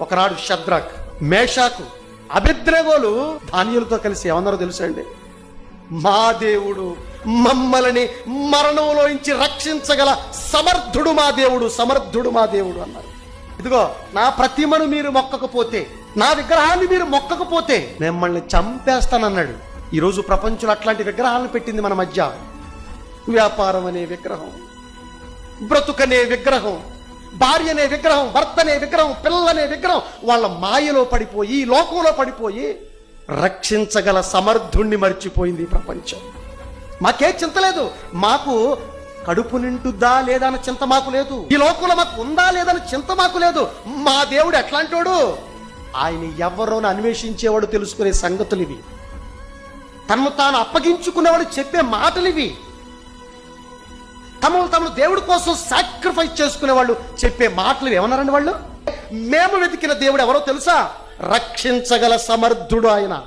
ఒకనాడు షద్రక్ మేషాకు అభిద్రగోలు ధాన్యులతో కలిసి ఏమన్నారో తెలుసా అండి మా దేవుడు మమ్మల్ని మరణంలోంచి రక్షించగల సమర్థుడు మా దేవుడు సమర్థుడు మా దేవుడు అన్నారు. ఇదిగో నా ప్రతిమను మీరు మొక్కకపోతే నా విగ్రహాన్ని మీరు మొక్కకపోతే మిమ్మల్ని చంపేస్తానన్నాడు. ఈరోజు ప్రపంచంలో అట్లాంటి విగ్రహాలను పెట్టింది మన మధ్య వ్యాపారం అనే విగ్రహం బ్రతుకనే విగ్రహం భార్య అనే విగ్రహం భర్త అనే విగ్రహం పిల్లలనే విగ్రహం వాళ్ళ మాయలో పడిపోయి ఈ లోకంలో పడిపోయి రక్షించగల సమర్థుణ్ణి మర్చిపోయింది ఈ ప్రపంచం. మాకే చింత లేదు. మాకు కడుపు నిండుద్దా లేదా అన్న చింత మాకు లేదు. ఈ లోకంలో మాకు ఉందా లేదని చింత మాకు లేదు. మా దేవుడు ఎట్లాంటోడు? ఆయన ఎవరోని అన్వేషించేవాడు తెలుసుకునే సంగతులు ఇవి. తను తాను అప్పగించుకునేవాడు చెప్పే మాటలు ఇవి. తమను తమను దేవుడి కోసం సాక్రిఫైస్ చేసుకునే వాళ్ళు చెప్పే మాటలు ఏమన్నారండి వాళ్ళు? మేము వెతికిన దేవుడు ఎవరో తెలుసా? రక్షించగల సమర్థుడు ఆయన.